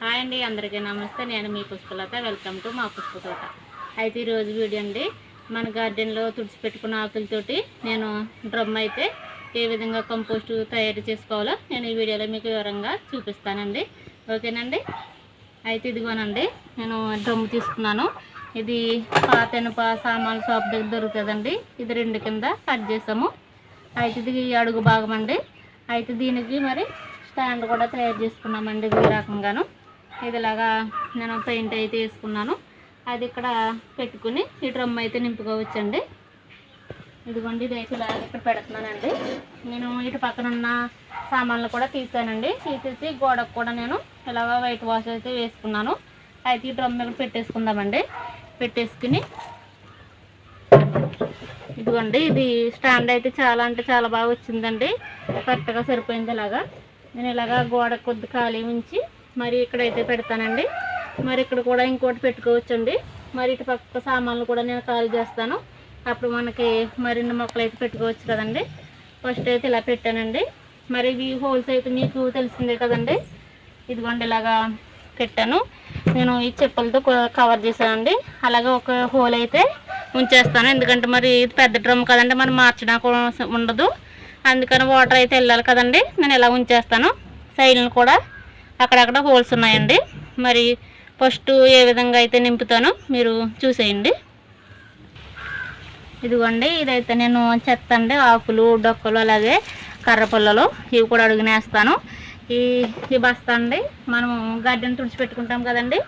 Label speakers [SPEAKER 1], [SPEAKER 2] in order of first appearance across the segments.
[SPEAKER 1] Hi అండి అందరికీ నమస్తే. నేను మీ పుష్పలత. వెల్కమ్ టు మా పుష్ప తోట అయితే ఈరోజు వీడియో అండి మన గార్డెన్లో తుడిచిపెట్టుకున్న ఆకులతోటి నేను డ్రమ్ అయితే ఏ విధంగా కంపోస్ట్ తయారు చేసుకోవాలో నేను ఈ వీడియోలో మీకు వివరంగా చూపిస్తానండి. ఓకేనండి? అయితే ఇదిగోనండి నేను డ్రమ్ తీసుకున్నాను. ఇది పాతెనుప సామాన్ షాప్ దగ్గర దొరుకుతుందండి. ఇది రెండు కింద కట్ చేసాము. అయితే ఇది అడుగు భాగం అండి. అయితే దీనికి మరి స్టాండ్ కూడా తయారు చేసుకున్నామండి ఈ రకంగాను. ఇదిలాగా నేను పెయింట్ అయితే వేసుకున్నాను. అది ఇక్కడ పెట్టుకుని ఈ డ్రమ్ అయితే నింపుకోవచ్చండి. ఇదిగోండి ఇది అయితే ఇలా ఇక్కడ పెడుతున్నానండి. నేను ఇటు పక్కన ఉన్న సామాన్లు కూడా తీసానండి. తీసేసి గోడకు కూడా నేను ఇలాగ వైట్ వాష్ అయితే వేసుకున్నాను. అయితే ఈ డ్రమ్ మీద పెట్టేసుకుందామండి. పెట్టేసుకుని ఇదిగోండి ఇది స్టాండ్ అయితే చాలా అంటే చాలా బాగా వచ్చిందండి. కరెక్ట్గా సరిపోయింది ఇలాగా. నేను ఇలాగా గోడ కొద్ది ఖాళీ ఉంచి మరి ఇక్కడైతే పెడతానండి. మరి ఇక్కడ కూడా ఇంకోటి పెట్టుకోవచ్చండి. మరి ఇటు పక్క సామాన్లు కూడా నేను ఖాళీ చేస్తాను. అప్పుడు మనకి మరిన్ని మొక్కలు అయితే పెట్టుకోవచ్చు కదండి. ఫస్ట్ అయితే ఇలా పెట్టానండి. మరి ఇవి హోల్స్ అయితే మీకు తెలిసిందే కదండి. ఇదిగోండి ఇలాగా పెట్టాను. నేను ఈ చెప్పులతో కవర్ చేశానండి. అలాగే ఒక హోల్ అయితే ఉంచేస్తాను. ఎందుకంటే మరి ఇది పెద్ద డ్రమ్ కదండి. మనం మార్చడానికి ఉండదు. అందుకని వాటర్ అయితే వెళ్ళాలి కదండి. నేను ఇలా ఉంచేస్తాను. సైడ్ని కూడా అక్కడక్కడ హోల్స్ ఉన్నాయండి. మరి ఫస్ట్ ఏ విధంగా అయితే నింపుతానో మీరు చూసేయండి. ఇదిగోండి ఇదైతే నేను చెత్త అండి ఆకులు డొక్కలు అలాగే కర్ర పుల్లలు ఇవి కూడా అడుగునేస్తాను. ఈ ఈ బస్తా అండి మనం గార్డెన్ తుడిచిపెట్టుకుంటాం కదండి.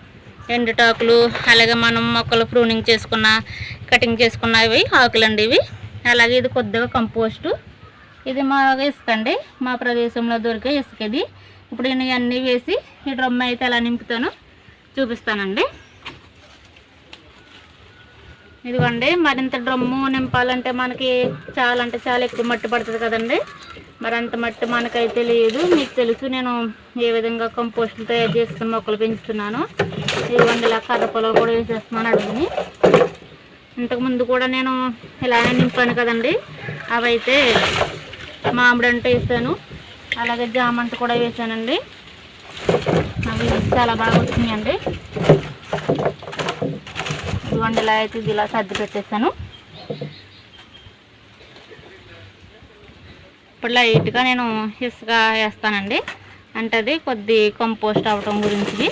[SPEAKER 1] ఎండుటాకులు అలాగే మనం మొక్కలు ప్రూనింగ్ చేసుకున్న కటింగ్ చేసుకున్నవి ఆకులండి ఇవి. అలాగే ఇది కొద్దిగా కంపోస్టు. ఇది మా ఇసుక అండి మా ప్రదేశంలో దొరికే ఇసుక ఇది. ఇప్పుడు నేను ఇవన్నీ వేసి ఈ డ్రమ్ అయితే ఎలా నింపుతానో చూపిస్తానండి. ఇదిగోండి మరింత డ్రమ్ము నింపాలంటే మనకి చాలా అంటే చాలా ఎక్కువ మట్టి పడుతుంది కదండి. మరి అంత మట్టి మనకైతే లేదు. మీకు తెలుసు నేను ఏ విధంగా కంపోస్టులు తయారు చేసుకుని మొక్కలు పెంచుతున్నాను. ఇదిగోండి ఇలా కర్ర పొలం కూడా వేసేస్తున్నాను అడుగుని. ఇంతకుముందు కూడా నేను ఇలానే నింపాను కదండి. అవైతే మామిడి అంటే వేసాను. అలాగే జామంట కూడా వేసానండి. అవి చాలా బాగా వచ్చినాయండి ఇదిగోండి ఇలా అయితే ఇది ఇలా సర్ది పెట్టేసాను. ఇప్పుడు లైట్గా నేను ఇసుక వేస్తానండి. అంటే అది కొద్ది కంపోస్ట్ అవటం గురించి.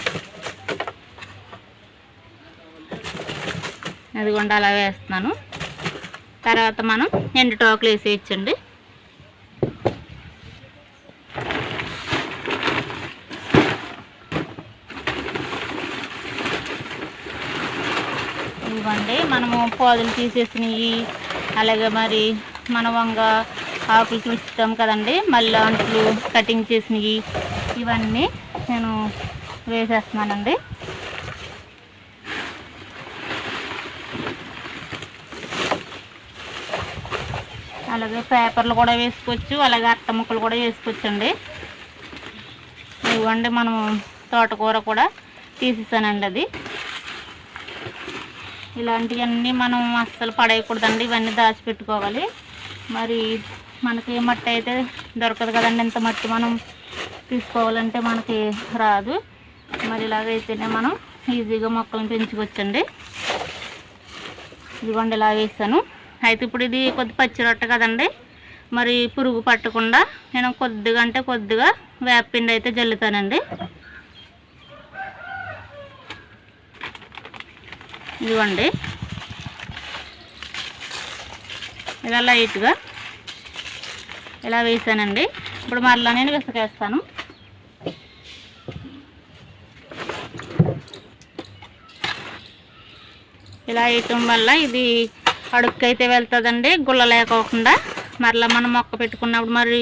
[SPEAKER 1] అదిగోండి అలా వేస్తున్నాను. తర్వాత మనం ఎండు టోకులు వేసేయచ్చండి మనము పాదులు తీసేసినవి అలాగే మరి మన వంగ ఆకులు చూస్తాం కదండి. మళ్ళీ అంట్లు కటింగ్ చేసినవి ఇవన్నీ నేను వేసేస్తున్నానండి. అలాగే పేపర్లు కూడా వేసుకోవచ్చు. అలాగే అట్ట ముక్కలు కూడా వేసుకోవచ్చండి. ఇవ్వండి మనము తోటకూర కూడా తీసేసానండి అది. ఇలాంటివన్నీ మనం అస్సలు పడేయకూడదండి. ఇవన్నీ దాచిపెట్టుకోవాలి. మరి మనకి మట్టి అయితే దొరకదు కదండి ఇంత మట్టి మనం తీసుకోవాలంటే మనకి రాదు. మరి ఇలాగైతేనే మనం ఈజీగా మొక్కలను పెంచుకోవచ్చండి. ఇదిగోండి ఇలా వేసాను. అయితే ఇప్పుడు ఇది కొద్ది పచ్చి రొట్టె కదండి. మరి పురుగు పట్టకుండా నేను కొద్దిగా అంటే కొద్దిగా వేపపిండి అయితే జల్లుతానండి. ఇదిగోండి. ఇలా లైట్గా ఇలా వేసానండి. ఇప్పుడు మరలా నేను విసకేస్తాను. ఇలా వేయటం వల్ల ఇది అడుక్కైతే వెళ్తుందండి గుల్ల లేకోకుండా. మరలా మనం మొక్క పెట్టుకున్నప్పుడు మరి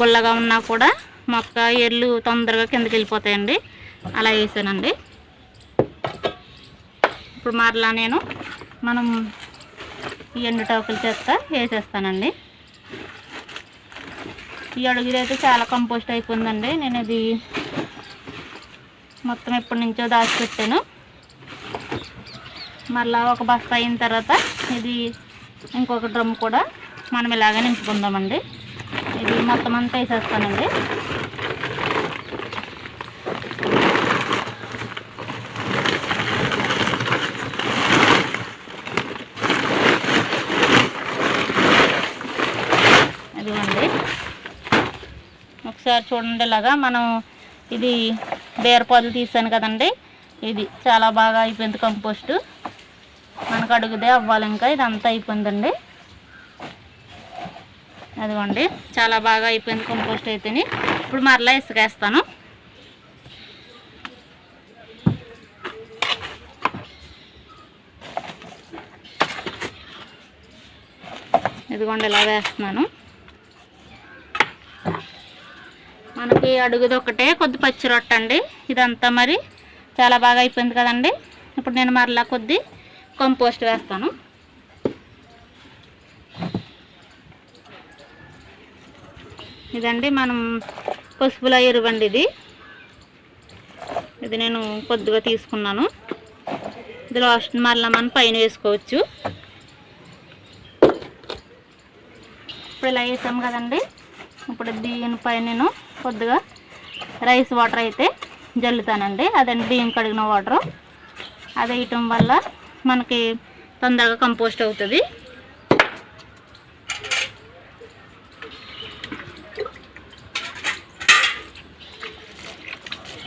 [SPEAKER 1] గుల్లగా ఉన్నా కూడా మొక్క ఎర్లు తొందరగా కిందకి వెళ్ళిపోతాయండి. అలా వేసానండి. ఇప్పుడు మరలా నేను మనం ఈ ఎండు టోకుల చేస్తా వేసేస్తానండి. ఈ అడుగులు అయితే చాలా కంపోస్ట్ అయిపోయిందండి. నేను ఇది మొత్తం ఎప్పటి నుంచో దాచిపెట్టాను. మళ్ళా ఒక బస్తా అయిన తర్వాత ఇది ఇంకొక డ్రమ్ కూడా మనం ఇలాగే నింపుకుందామండి. ఇది మొత్తం అంతా వేసేస్తానండి. ఒకసారి చూడండి ఇలాగా మనం ఇది బీరపాదులు తీసాను కదండి. ఇది చాలా బాగా అయిపోయింది కంపోస్టు. మనకు అడుగుదే అవ్వాలి ఇంకా ఇదంతా అయిపోయిందండి. అదిగోండి చాలా బాగా అయిపోయింది కంపోస్ట్ అయితేనే. ఇప్పుడు మరలా ఇసుకేస్తాను. ఇదిగోండి ఇలా వేస్తున్నాను. ఈ అడుగుది ఒకటే కొద్ది పచ్చి రొట్టె అండి ఇదంతా మరి చాలా బాగా అయిపోయింది కదండి. ఇప్పుడు నేను మరలా కొద్ది కంపోస్ట్ వేస్తాను. ఇదండి మనం పసుపుల ఎరువండి ఇది. ఇది నేను కొద్దిగా తీసుకున్నాను. ఇది లాస్ట్ మరలా మనం పైన వేసుకోవచ్చు. ఇప్పుడు ఇలా వేసాం కదండి. ఇప్పుడు దీనిపై నేను కొద్దిగా రైస్ వాటర్ అయితే జల్లుతానండి. అదండి బియ్యం కడిగిన వాటర్. అది వేయటం వల్ల మనకి తొందరగా కంపోస్ట్ అవుతుంది.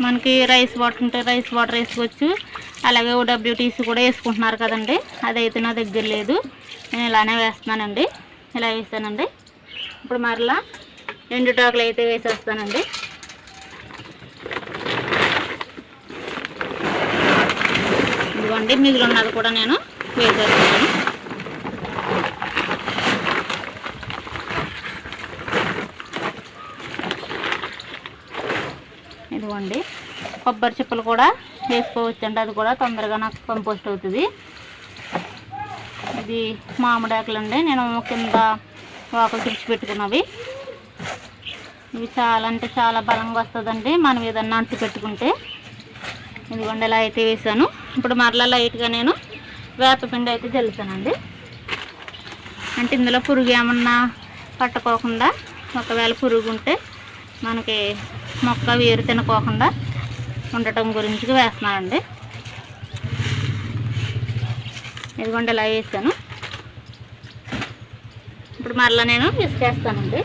[SPEAKER 1] మనకి రైస్ వాటర్ ఉంటే రైస్ వాటర్ వేసుకోవచ్చు. అలాగే ఓడబ్ల్యూటీసీ కూడా వేసుకుంటున్నారు కదండి. అదైతే నా దగ్గర లేదు. నేను ఇలానే వేస్తున్నానండి. ఇలా వేసానండి. ఇప్పుడు మరలా రెండు టాకులు అయితే వేసేస్తానండి. ఇదిగోండి మిగిలి ఉన్నది కూడా నేను వేసేస్తాను. ఇదిగోండి కొబ్బరి చిప్పలు కూడా వేసుకోవచ్చు అండి అది కూడా తొందరగా నాకు కంపోస్ట్ అవుతుంది. ఇది మామిడాకులు అండి నేను కింద వాకులు తుడిచి పెట్టుకున్నవి ఇవి చాలా అంటే చాలా బలంగా వస్తుందండి. మనం ఏదన్నా అంటు పెట్టుకుంటే. ఇదిగోండి ఇలా అయితే వేసాను. ఇప్పుడు మరలా లైట్గా నేను వేపపిండి అయితే జల్లుతానండి. అంటే ఇందులో పురుగు ఏమన్నా పట్టుకోకుండా ఒకవేళ పురుగు ఉంటే మనకి మొక్క వేరు తినకోకుండా ఉండటం గురించి వేస్తున్నానండి. ఇదిగోండి ఇలా వేసాను. ఇప్పుడు మరలా నేను ఇసుకేస్తానండి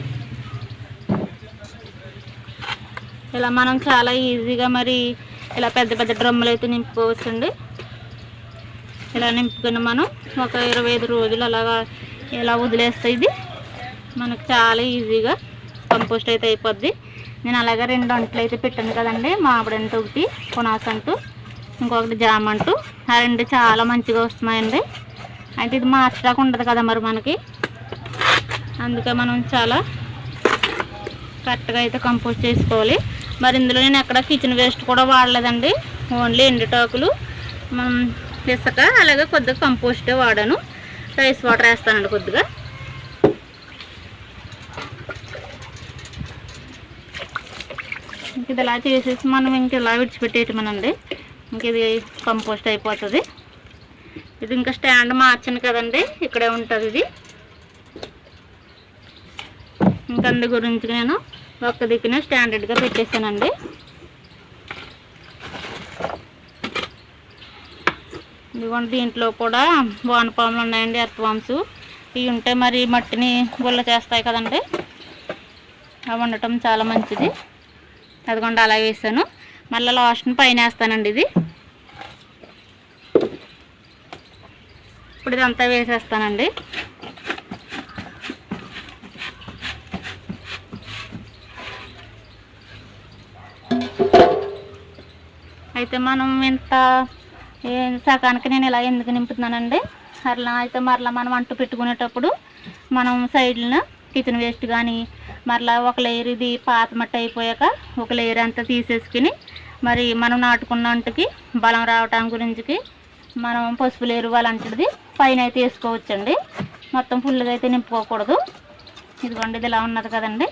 [SPEAKER 1] ఇలా మనం చాలా ఈజీగా మరి ఇలా పెద్ద పెద్ద డ్రమ్ములు అయితే నింపుకోవచ్చండి. ఇలా నింపుకుని మనం ఒక ఇరవై ఐదు రోజులు అలాగా ఇలా వదిలేస్తే ఇది మనకు చాలా ఈజీగా కంపోస్ట్ అయితే అయిపోద్ది. నేను అలాగే రెండు అంట్లు అయితే పెట్టాను కదండి మామిడి అంటు ఒకటి కొనాస అంటూ ఇంకొకటి జామ అంటూ. ఆ రెండు చాలా మంచిగా వస్తున్నాయండి. అంటే ఇది మార్చడానికి ఉండదు కదా మరి మనకి. అందుకే మనం చాలా కరెక్ట్గా అయితే కంపోస్ట్ చేసుకోవాలి. మరి ఇందులో నేను ఎక్కడ కిచెన్ వేస్ట్ కూడా వాడలేదండి. ఓన్లీ ఎండుటాకులు ఇసక ఇసుక అలాగే కొద్దిగా కంపోస్టే వాడాను. రైస్ వాటర్ వేస్తానండి కొద్దిగా. ఇంక ఇది ఇలా చేసేసి మనం ఇంక ఇలా విడిచిపెట్టేయటమేనండి. ఇంక ఇది కంపోస్ట్ అయిపోతుంది. ఇది ఇంకా స్టాండ్ మార్చను కదండి ఇక్కడే ఉంటుంది ఇది. ఇంకా అందు గురించి నేను ఒక్క దిక్కున స్టాండర్డ్గా పెట్టేశానండి. ఇదిగోండి దీంట్లో కూడా వానపాములు ఉన్నాయండి ఎర్త్వామ్స్ ఇవి ఉంటే మరి మట్టిని గుల్ల చేస్తాయి కదండి. అవి ఉండటం చాలా మంచిది. అదిగోండి అలా వేసాను మళ్ళీ లాస్ట్ని పైన వేస్తానండి ఇది. ఇప్పుడు ఇదంతా వేసేస్తానండి. అయితే మనం ఇంత సగానికి నేను ఇలా ఎందుకు నింపుతున్నానండి? అట్లా అయితే మరలా మనం అంటు పెట్టుకునేటప్పుడు మనం సైడ్న కిచెన్ వేస్ట్ కానీ మరలా ఒక లేయర్ ఇది పాత మట్టి అయిపోయాక ఒక లేయర్ అంతా తీసేసుకుని మరి మనం నాటుకున్న అంటుకి బలం రావటం గురించికి మనం పసుపు లేరు అలాంటిది పైన అయితే వేసుకోవచ్చండి. మొత్తం ఫుల్గా అయితే నింపుకోకూడదు. ఇదిగోండి ఇది ఇలా ఉన్నది కదండి.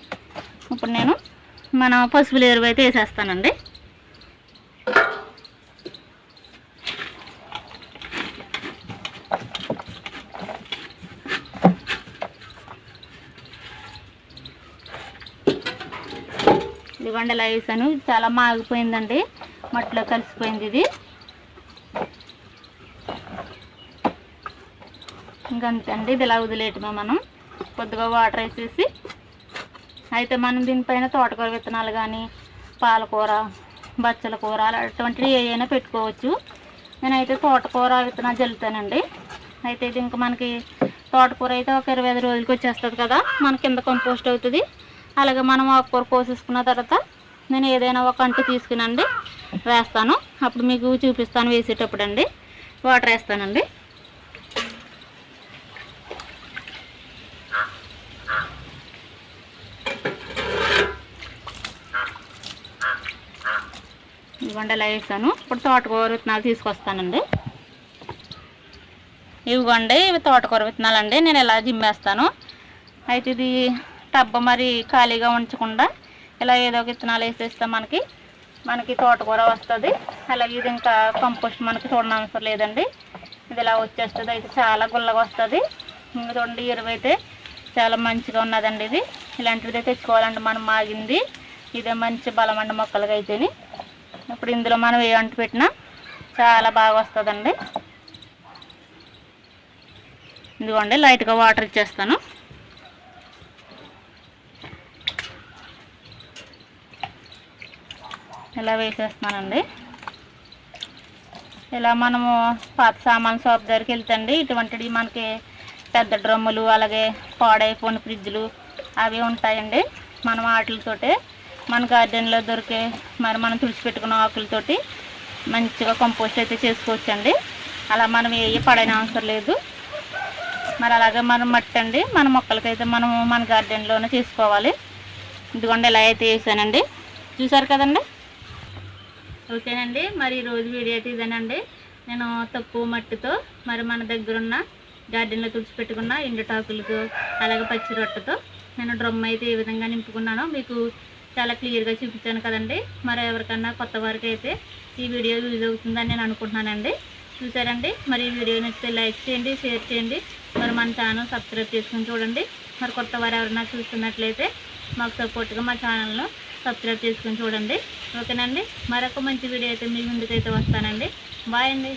[SPEAKER 1] ఇప్పుడు నేను మనం పసుపు లేరు అయితే వేసేస్తానండి. ఇదిగోండి ఇలా వేసాను చాలా మాగిపోయిందండి. మట్టిలో కలిసిపోయింది ఇది. ఇంకంతే అండి ఇది ఇలా వదిలేయటమే మనం. కొద్దిగా వాటర్ వేసేసి అయితే మనం దీనిపైన తోటకూర విత్తనాలు కానీ పాలకూర బచ్చల కూర అటువంటివి ఏవైనా పెట్టుకోవచ్చు. నేనైతే తోటకూర విత్తనాలు జల్లుతానండి. అయితే ఇది ఇంకా మనకి తోటకూర అయితే ఒక ఇరవై ఐదు రోజులకి వచ్చేస్తుంది కదా మన కింద కంపోస్ట్ అవుతుంది. అలాగే మనం ఆకుకూర కోసేసుకున్న తర్వాత నేను ఏదైనా ఒక అంటు తీసుకునండి వేస్తాను. అప్పుడు మీకు చూపిస్తాను వేసేటప్పుడు అండి వాటర్ వేస్తానండి. ఇవ్వండి ఇలా వేసాను ఇప్పుడు తోటకూర విత్తనాలు తీసుకొస్తానండి. ఇవ్వండి ఇవి తోటకూర విత్తనాలు అండి నేను ఇలా జిమ్మేస్తాను. అయితే ఇది టబ్బ మరి ఖాళీగా ఉంచకుండా ఇలా ఏదో ఒక విత్తనాలు వేసేస్తే మనకి మనకి తోటకూర వస్తుంది. అలాగే ఇది ఇంకా కంపోస్ట్ మనకి చూడనవసరం లేదండి. ఇది ఇలా వచ్చేస్తుంది. అయితే చాలా గుల్లగా వస్తుంది. ఇంకా చూడండి ఎరువు అయితే చాలా మంచిగా ఉన్నదండి ఇది. ఇలాంటిది తెచ్చుకోవాలండి మనం మాగింది. ఇదే మంచి బలమండి మొక్కలకి అయితేని. ఇప్పుడు ఇందులో మనం ఏ అంటు పెట్టినా చాలా బాగా వస్తుందండి. ఇదిగోండి లైట్గా వాటర్ ఇచ్చేస్తాను. ఇలా వేసేస్తున్నానండి. ఇలా మనము పాత సామాన్ షాప్ దగ్గరికి వెళ్తండి ఇటువంటివి మనకి పెద్ద డ్రమ్ములు అలాగే పాడైపోయిన ఫ్రిడ్జ్లు అవి ఉంటాయండి. మనం వాటితోటే మన గార్డెన్లో దొరికే మరి మనం తుడిచిపెట్టుకున్న ఆకులతోటి మంచిగా కంపోస్ట్ అయితే చేసుకోవచ్చండి. అలా మనం ఏ పడైన అవసరం లేదు. మరి అలాగే మనం మట్టి అండి మన మొక్కలకైతే మనం మన గార్డెన్లోనే చేసుకోవాలి. ఇదిగోండి ఇలా అయితే వేసానండి. చూసారు కదండి? ఓకేనండి మరి ఈరోజు వీడియో అయితే ఇదేనండి. నేను తక్కువ మట్టితో మరి మన దగ్గర ఉన్న గార్డెన్లో తుడిచిపెట్టుకున్న ఎండుటాకులతో అలాగే పచ్చి రొట్టెతో నేను డ్రమ్ అయితే ఏ విధంగా నింపుకున్నాను మీకు చాలా క్లియర్గా చూపించాను కదండి. మరి ఎవరికన్నా కొత్త వారికి అయితే ఈ వీడియో యూజ్ అవుతుందని నేను అనుకుంటున్నానండి. చూసారండి? మరి ఈ వీడియో నచ్చితే లైక్ చేయండి షేర్ చేయండి. మరి మన ఛానల్ సబ్స్క్రైబ్ చేసుకుని చూడండి. మరి కొత్త వారు ఎవరైనా చూస్తున్నట్లయితే మాకు సపోర్ట్గా మా ఛానల్ను సబ్స్క్రైబ్ చేసుకొని చూడండి. ఓకేనండి? మరొక మంచి వీడియో అయితే మీ ముందుకైతే వస్తానండి. బాయ్ అండి.